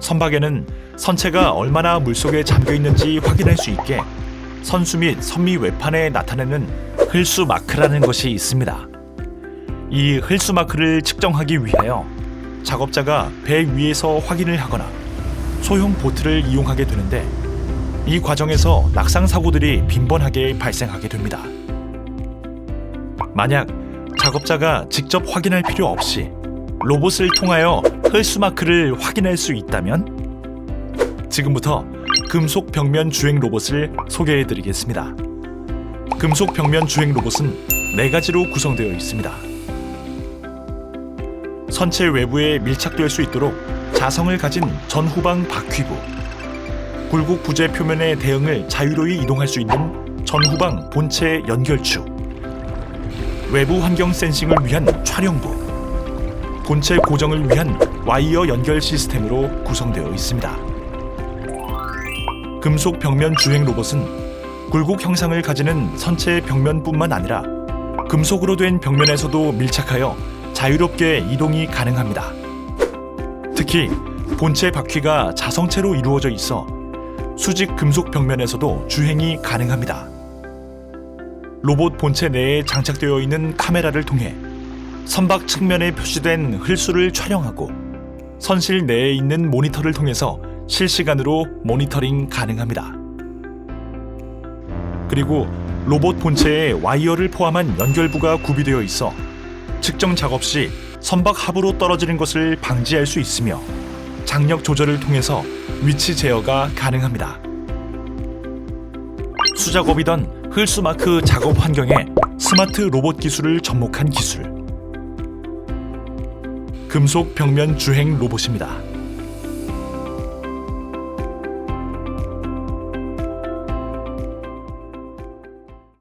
선박에는 선체가 얼마나 물속에 잠겨 있는지 확인할 수 있게 선수 및 선미 외판에 나타내는 흘수 마크라는 것이 있습니다. 이 흘수 마크를 측정하기 위하여 작업자가 배 위에서 확인을 하거나 소형 보트를 이용하게 되는데 이 과정에서 낙상 사고들이 빈번하게 발생하게 됩니다. 만약 작업자가 직접 확인할 필요 없이 로봇을 통하여 흘수 마크를 확인할 수 있다면 지금부터 금속 벽면 주행 로봇을 소개해 드리겠습니다. 금속 벽면 주행 로봇은 네 가지로 구성되어 있습니다. 선체 외부에 밀착될 수 있도록 자성을 가진 전후방 바퀴부, 굴곡 부재 표면의 대응을 자유로이 이동할 수 있는 전후방 본체 연결축, 외부 환경 센싱을 위한 촬영부, 본체 고정을 위한 와이어 연결 시스템으로 구성되어 있습니다. 금속 벽면 주행 로봇은 굴곡 형상을 가지는 선체 벽면뿐만 아니라 금속으로 된 벽면에서도 밀착하여 자유롭게 이동이 가능합니다. 특히 본체 바퀴가 자성체로 이루어져 있어 수직 금속 벽면에서도 주행이 가능합니다. 로봇 본체 내에 장착되어 있는 카메라를 통해 선박 측면에 표시된 흘수를 촬영하고 선실 내에 있는 모니터를 통해서 실시간으로 모니터링 가능합니다. 그리고 로봇 본체에 와이어를 포함한 연결부가 구비되어 있어 측정 작업 시 선박 하부로 떨어지는 것을 방지할 수 있으며 장력 조절을 통해서 위치 제어가 가능합니다. 수작업이던 흘수마크 작업 환경에 스마트 로봇 기술을 접목한 기술. 금속 벽면 주행 로봇입니다.